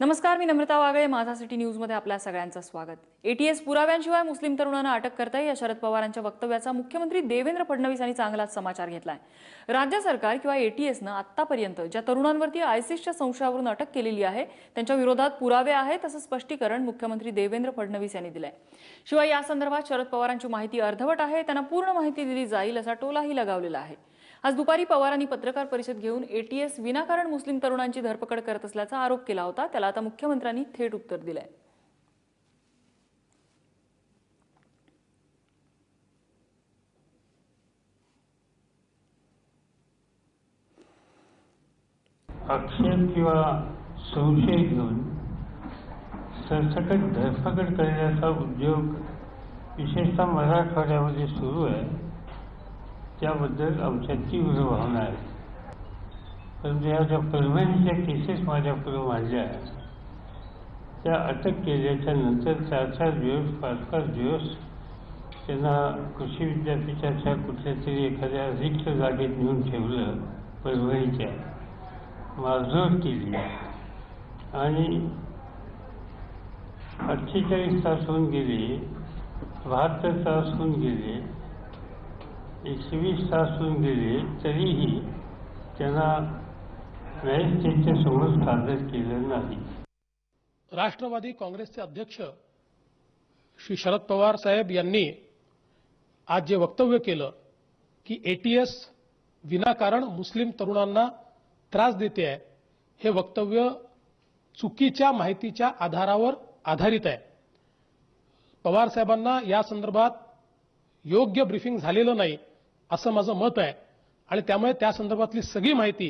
नमस्कार मी नम्रता वागळे. माझा सिटी न्यूजमध्ये आपल्या सगळ्यांचं स्वागत. एटीएस पुराव्यांशिवाय मुस्लिम तरुणांना अटक करता या शरद पवारांच्या वक्तव्याचा मुख्यमंत्री देवेंद्र फडणवीस यांनी चांगलाच समाचार घेतलाय. राज्य सरकार किंवा एटीएसनं आतापर्यंत ज्या तरुणांवरती आयसिसच्या संशयावरून अटक केलेली आहे त्यांच्या विरोधात पुरावे आहेत असं स्पष्टीकरण मुख्यमंत्री देवेंद्र फडणवीस यांनी दिलंय. शिवाय या संदर्भात शरद पवारांची माहिती अर्धवट आहे त्यांना पूर्ण माहिती दिली जाईल असा टोलाही लगावलेला आहे. आज दुपारी पवारांनी पत्रकार परिषद घेऊन एटीएस विनाकारण मुस्लिम तरुणांची धरपकड करत असल्याचा आरोप केला होता. त्याला आता मुख्यमंत्र्यांनी थेट उत्तर दिलंय. आक्षेप किंवा संशय घेऊन सरसकट धरपकड करण्याचा उद्योग विशेषतः मराठवाड्यामध्ये सुरू आहे. त्याबद्दल आमच्या तीव्र भावना आहेत परंतु ह्या ज्या परभणीच्या केसेस माझ्यापुढे मांडल्या त्या अटक केल्याच्यानंतर चार चार दिवस पाच पाच दिवस त्यांना कृषी विद्यापीठाच्या कुठल्या तरी एखाद्या रिक्त जागेत नेऊन ठेवलं परभणीच्या. मारझोड केली. आणि अठ्ठेचाळीस तास होऊन गेले बहात्तर तास होऊन गेले एकशे वीस तास होऊन गेले तरीही त्यांना मॅजिस्ट्रेटच्या समोर सादर केलं नाही. राष्ट्रवादी काँग्रेसचे अध्यक्ष श्री शरद पवार साहेब यांनी आज जे वक्तव्य केलं की एटीएस विनाकारण मुस्लिम तरुणांना त्रास देते आहे हे वक्तव्य चुकीच्या माहितीच्या आधारावर आधारित आहे. पवार साहेबांना या संदर्भात योग्य ब्रीफिंग झालेलं नाही. असं माझं मत आहे. आणि त्यामुळे त्या संदर्भातली सगळी माहिती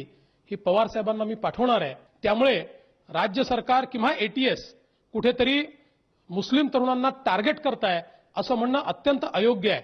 ही पवार साहेबांना मी पाठवणार आहे. त्यामुळे राज्य सरकार किंवा एटीएस कुठेतरी मुस्लिम तरुणांना टार्गेट करताय असं म्हणणं अत्यंत अयोग्य आहे.